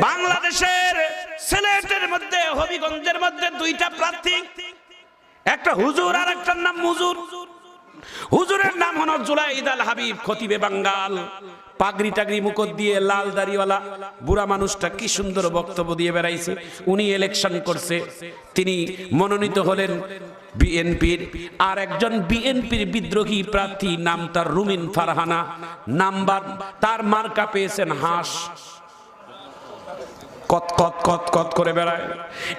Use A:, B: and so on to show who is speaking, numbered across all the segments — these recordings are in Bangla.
A: বাংলাদেশের সিলেটের মধ্যে, হবিগঞ্জের মধ্যে দুইটা প্রার্থী। একটা হুজুর আর একটার নাম মুজুর হুজুরের নাম হলো জুলাইদ আল হাবিব, খতিবে বাঙ্গাল। পাগড়ি টাগড়ি মুকট দিয়ে লাল দাড়িওয়ালা। বুড়া মানুষটা কি সুন্দর বক্তব্য দিয়ে বেড়াইছে। উনি ইলেকশন করছে। তিনি মনোনীত হলেন বিএনপির। আর একজন বিএনপির বিদ্রোহী প্রার্থী, নাম তার রুমিন ফারহানা। নাম্বার, তার মার্কা পেয়েছেন হাঁস। কত কত কত কত করে বেড়ায়।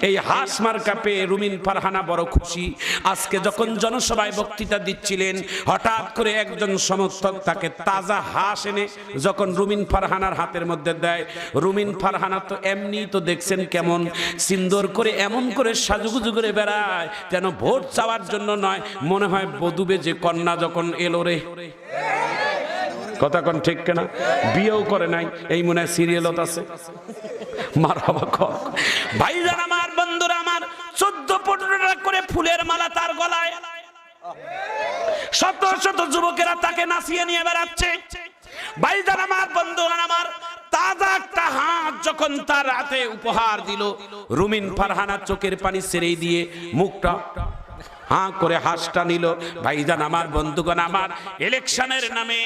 A: এই হাঁস মার্কা পেয়ে রুমিন ফারহানা বড় খুশি। আজকে যখন জনসভায় বক্তৃতা দিচ্ছিলেন, হঠাৎ করে একজন সমর্থক তাকে তাজা হাঁস এনে যখন রুমিন ফারহানার হাতের মধ্যে দেয়, রুমিন ফারহানা তো এমনি তো দেখছেন কেমন, সুন্দর করে এমন করে সাজুগুজু করে বেড়ায়, যেন ভোট চাওয়ার জন্য নয়, মনে হয় বধুবে যে কন্যা যখন এলো রে। কথা কোন ঠিক কেনা? বিয়েও করে নাই, এই মনে হয় সিরিয়ালত আছে। ভাইজান আমার, বন্ধুরা আমার, চোদ্দ করে ফুলের মালা তার গলায়। শত শত যুবকেরা তাকে নাচিয়ে নিয়ে বেড়াচ্ছে। ভাইজান আমার, বন্ধুরা আমার, তাজা একটা হাত যখন তার হাতে উপহার দিল, রুমিন ফারহানা চোখের পানি ছেড়ে দিয়ে মুখটা হাঁ করে হাঁসটা নিল। ভাইজান আমার, বন্ধুগণ আমার, ইলেকশনের নামে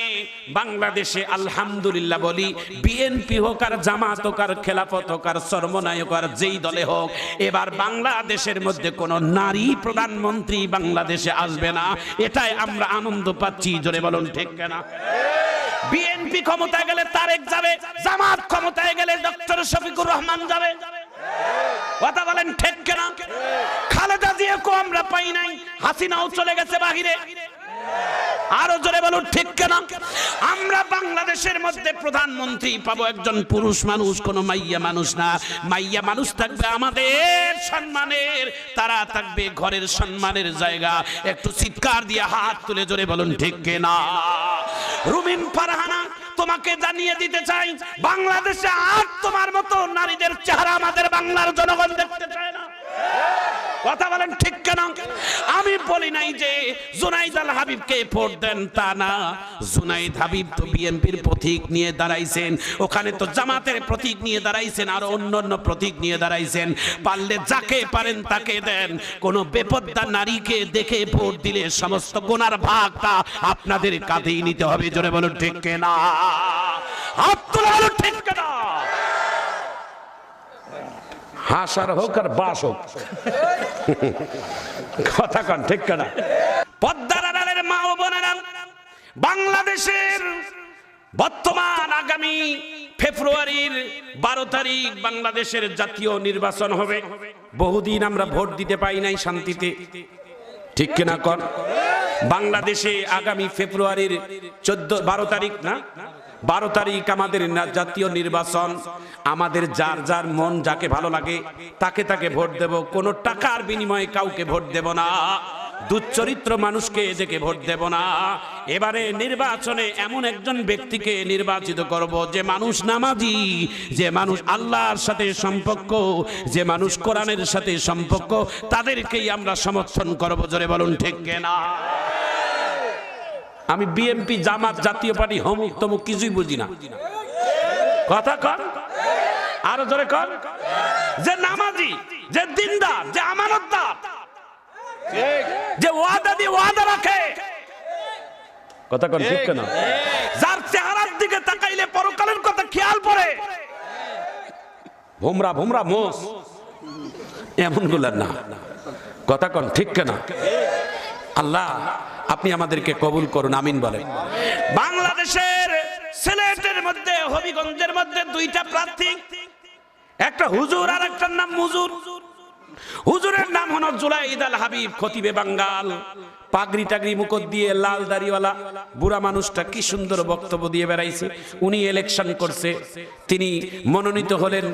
A: বাংলাদেশে আলহামদুলিল্লাহ বলি বিএনপি হোক আর জামাত হোক আর খেলাফত হোক আর সর্বনায়ক আর যেই দলে হোক, এবার বাংলাদেশের মধ্যে কোনো নারী প্রধানমন্ত্রী বাংলাদেশে আসবে না। এটাই আমরা আনন্দ পাচ্ছি, জোরে বলুন ঠিক কেনা? বিএনপি ক্ষমতায় গেলে তারেক যাবে, জামাত ক্ষমতায় গেলে ডক্টর শফিকুর রহমান যাবে। কথা বলেন, ঠিক কেনা? খালেদা জিয়াকে আমরা পাই নাই, হাসিনাও চলে গেছে বাহিরে। আরও জোরে বলুন, ঠিক কেনা? আমরা বাংলাদেশের মধ্যে প্রধানমন্ত্রী পাবো একজন পুরুষ মানুষ, কোন মাইয়া মানুষ না। মাইয়া মানুষ থাকবে আমাদের সম্মানের, তারা থাকবে ঘরের সম্মানের জায়গা। একটু চিৎকার দিয়ে হাত তুলে জোরে বলুন, ঠিক কেনা? রুমিন ফারহানা, তোমাকে জানিয়ে দিতে চাই, বাংলাদেশে আর তোমার মতো নারীদের আমাদের বাংলার জনগণ দেখতে চায় না। কথা বলেন ঠিক কেন? আমি বলি নাই যে জুনাইদ আল হাবিবকে ভোট দেন তা না। জুনাইদ হাবিব তো বিএনপির প্রতীক নিয়ে দাঁড়াইছেন, ওখানে তো জামাতের প্রতীক নিয়ে দাঁড়াইছেন, আর অন্য অন্য প্রতীক নিয়ে দাঁড়াইছেন। পারলে যাকে পারেন তাকে দেন। কোন বেপদ্দা নারীকে দেখে ভোট দিলে সমস্ত গোনার ভাগটা আপনাদের কাঁধেই নিতে হবে, জোরে বলুন ঠিক কেনা। হাত তোলা হাসার হোক আর বাস হোক। কথা কন, ঠিক কেনা পদ্মার আড়ালের মা ও বোনেরা, বাংলাদেশের বর্তমান আগামী ফেব্রুয়ারির বারো তারিখ বাংলাদেশের জাতীয় নির্বাচন হবে। বহুদিন আমরা ভোট দিতে পাই নাই শান্তিতে। ঠিক কিনা কর? বাংলাদেশে আগামী ফেব্রুয়ারির চোদ্দ, বারো তারিখ না? বারো তারিখ আমাদের জাতীয় নির্বাচন। আমাদের যার যার মন যাকে ভালো লাগে, তাকে তাকে ভোট দেব। কোনো টাকার বিনিময়ে কাউকে ভোট দেব না। দুচ্চরিত্র মানুষকে দেখে ভোট দেব না। এবারে নির্বাচনে এমন একজন ব্যক্তিকে নির্বাচিত করব, যে মানুষ নামাজি, যে মানুষ আল্লাহর সাথে সম্পর্ক, যে মানুষ কোরআনের সাথে সম্পর্ক, তাদেরকেই আমরা সমর্থন করব। জোরে বলুন, ঠিক না আমি বিএমপি জামাত, জাতীয় পার্টি হমুক তমুক কিছুই বুঝি না। কথা কর আরও জোরে কর যে নামাজি, যে দিনদার, যে আমানতদার, যে ওয়াদা দিয়ে ওয়াদা রাখে। কথা কন, ঠিক কেন? যার চেহারার দিকে তাকাইলে পরকালের কথা খেয়াল পড়ে। ভুমরা ভুমরা মোস এমন না। কথা কন, ঠিক কেন? আল্লাহ আপনি আমাদেরকে কবুল করুন, আমিন বলেন। বাংলাদেশের সিলেটের মধ্যে, হবিগঞ্জের মধ্যে দুইটা প্রার্থী। একটা হুজুর আর একটার নাম মুজুর হুজুরের নাম হলো জুলাইদ আল হাবিব, খতিবে বাঙ্গাল। পাগড়ি টাগড়ি মুকট দিয়ে লাল দাড়িওয়ালা বুড়া মানুষটা কি সুন্দর বক্তব্য দিয়ে বেড়াইছে। উনি ইলেকশন করছে। তিনি মনোনীত হলেন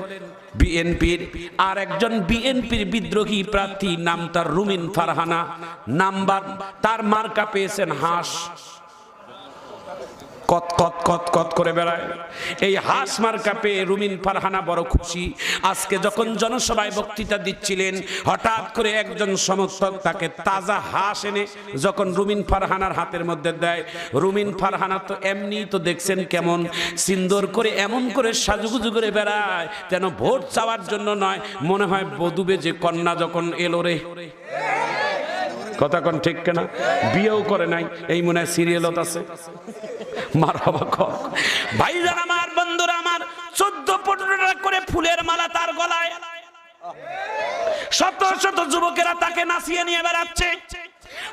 A: বিএনপির। আর একজন বিএনপির বিদ্রোহী প্রার্থী, নাম তার রুমিন ফারহানা। নাম্বার, তার মার্কা পেয়েছেন হাঁস। কত কত কত কত করে বেড়ায়। এই হাঁস মার্কা পেয়ে রুমিন ফারহানা বড় খুশি। আজকে যখন জনসভায় বক্তৃতা দিচ্ছিলেন, হঠাৎ করে একজন সমর্থক তাকে তাজা হাঁস এনে যখন রুমিন ফারহানার হাতের মধ্যে দেয়, রুমিন ফারহানা তো এমনি তো দেখছেন কেমন, সিন্দর করে এমন করে সাজুগুজু করে বেড়ায়, যেন ভোট চাওয়ার জন্য নয়, মনে হয় বধুবে যে কন্যা যখন এলো রে। কথা কোন ঠিক কেনা? বিয়েও করে নাই, এই মনে হয় সিরিয়ালত আছে। আমার, বন্ধুরা আমার, চোদ্দ করে ফুলের মালা তার গলায়। শত শত যুবকেরা তাকে নাচিয়ে নিয়ে বেড়াচ্ছে।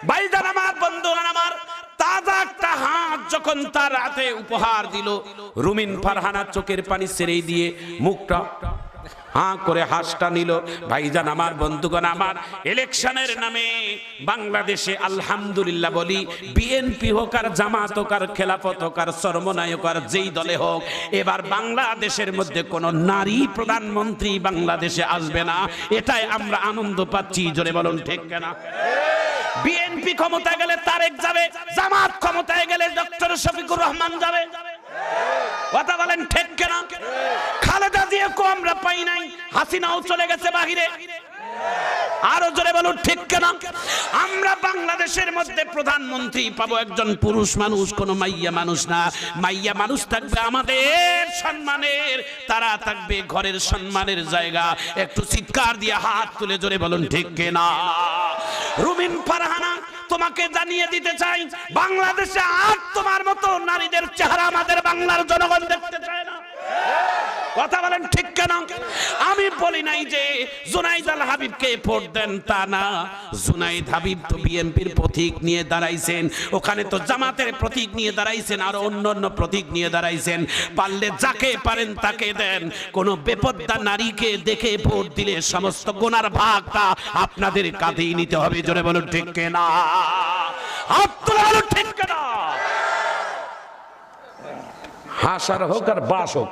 A: ভাইজান আমার, বন্ধুরা আমার, তাজা একটা হাত যখন তার হাতে উপহার দিল, রুমিন ফারহানা চোখের পানি সেরে দিয়ে মুখটা হাঁ করে হাঁসটা নিল। ভাইজান আমার, বন্ধুগণ আমার, ইলেকশনের নামে বাংলাদেশে আলহামদুলিল্লাহ বলি বিএনপি হোক আর জামাত হোক আর খেলাফত হোক আর সর্বনায়ক আর যেই দলে হোক, এবার বাংলাদেশের মধ্যে কোনো নারী প্রধানমন্ত্রী বাংলাদেশে আসবে না। এটাই আমরা আনন্দ পাচ্ছি, জোরে বলুন ঠিক কেনা? বিএনপি ক্ষমতায় গেলে তারেক যাবে, জামাত ক্ষমতায় গেলে ডক্টর শফিকুর রহমান যাবে। কথা বলেন ঠিক কেনা? খালেদা দিয়ে কো আমরা পাই নাই, হাসিনাও চলে গেছে বাহিরে। আরও জোরে বলুন ঠিক কেনা? আমরা বাংলাদেশের মধ্যে প্রধানমন্ত্রী পাবো একজন পুরুষ মানুষ, কোন মাইয়া মানুষ না। মাইয়া মানুষ থাকবে আমাদের সম্মানের, তারা থাকবে ঘরের সম্মানের জায়গা। একটু চিৎকার দিয়ে হাত তুলে জোরে বলুন ঠিক কেনা? রুমিন ফারহানা তোমাকে জানিয়ে দিতে চাই, বাংলাদেশে আর তোমার মতো নারীদের চেহারা আমাদের বাংলার জনগণ দেখতে চায় না। কথা বলেন ঠিক কেন? আমি বলি নাই যে জুনাইদ আল হাবিবকে ভোট দেন তা না। জুনাইদ হাবিব তো বিএনপির প্রতীক নিয়ে দাঁড়াইছেন, ওখানে তো জামাতের প্রতীক নিয়ে দাঁড়াইছেন, আর অন্য অন্য প্রতীক নিয়ে দাঁড়াইছেন। পারলে যাকে পারেন তাকে দেন, কোন বেপদ্দা নারীকে দেখে ভোট দিলে সমস্ত গোনার ভাগটা আপনাদের কাঁধেই নিতে হবে, জোরে বলুন ঠিক কেনা? আপনারা বলুন ঠিক কেনা? হাসার হোক আর বাস হোক।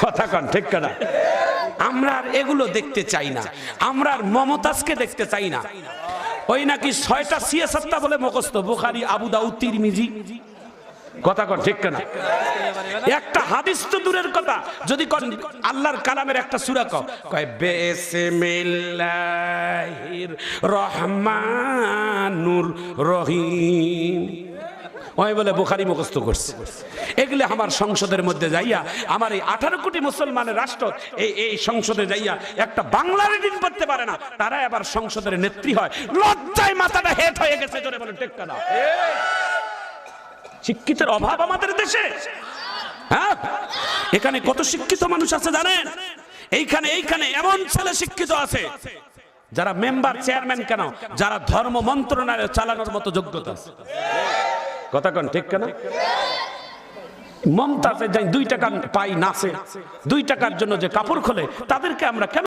A: কথা কন, ঠিক না আমরা আর এগুলো দেখতে চাই না। আমরা আর মমতাজকে দেখতে চাই না। ওই নাকি ছয়টা সিয়াসত্তা বলে মুখস্থ, বুখারি, আবু দাউদ, তিরমিজি। কথা কন, ঠিক না একটা হাদিস তো দূরের কথা। যদি কন, আল্লাহর কালামের একটা সূরা কও। কয়, বিসমিল্লাহির রহমানুর রহিম। ওই বলে বুখারি মুখস্থ করছে। এগুলো আমার সংসদের মধ্যে যাইয়া, আমার এই আঠারো কোটি মুসলমানের রাষ্ট্র, এই এই সংসদে যাইয়া একটা বাংলার দিন করতে পারে না তারা আবার সংসদের নেত্রী হয়। লজ্জায় মাথাটা হেট হয়ে গেছে, জোরে বলে টেক্কা না শিক্ষিতের অভাব আমাদের দেশে। হ্যাঁ? এখানে কত শিক্ষিত মানুষ আছে জানেন? এইখানে এইখানে এমন ছেলে শিক্ষিত আছে, যারা মেম্বার, চেয়ারম্যান কেন? যারা ধর্ম মন্ত্রণালয় চালানোর মতো যোগ্যতা আছে। কথা কন, ঠিক কেনা? মমতাজে যাই দুই টাকা পাই নাচে, দুই টাকার জন্য যে কাপড় খোলে, তাদেরকে আমরা কেন